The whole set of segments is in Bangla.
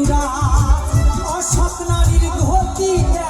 চূড়া অসৎ নারীর গতিটা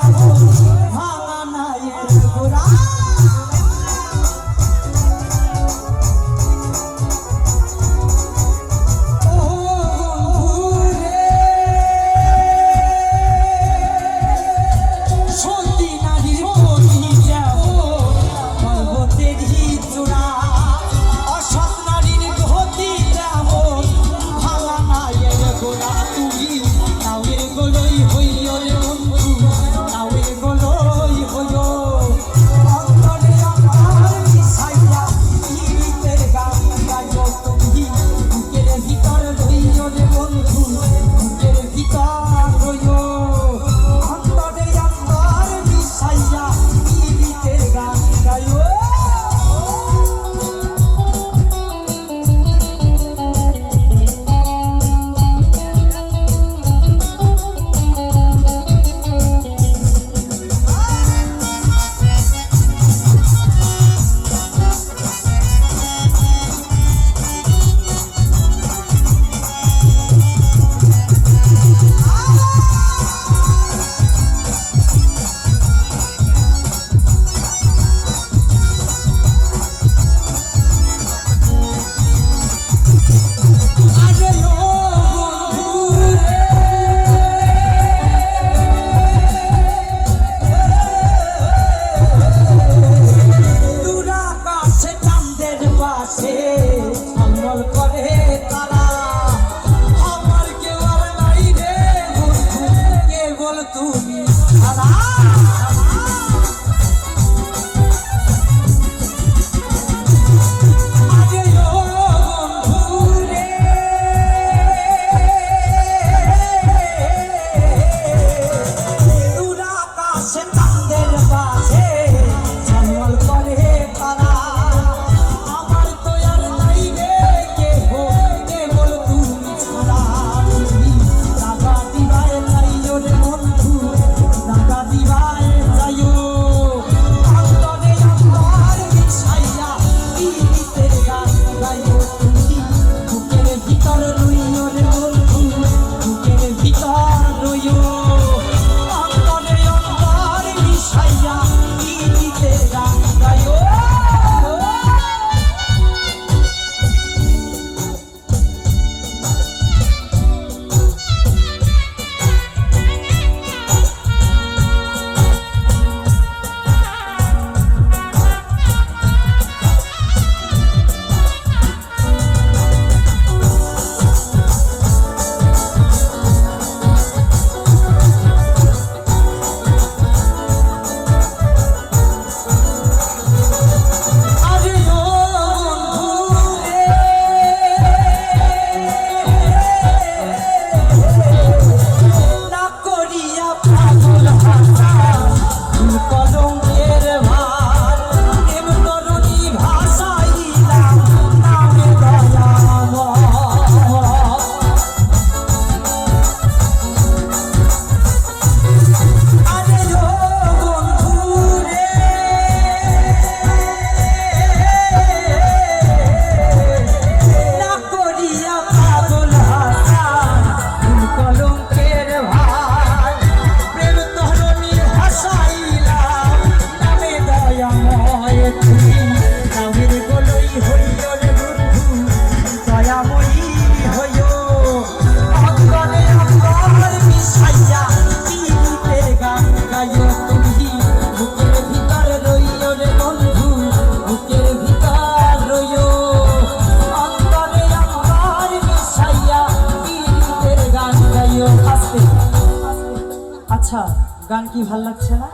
আচ্ছা গান কি ভালো লাগছে না?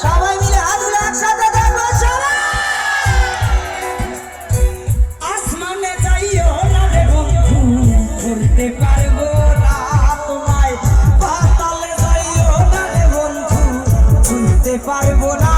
সবাই মিলে হাত একসাথে পারব না তোমায়। পাতালে যাইও না দেখো পারব না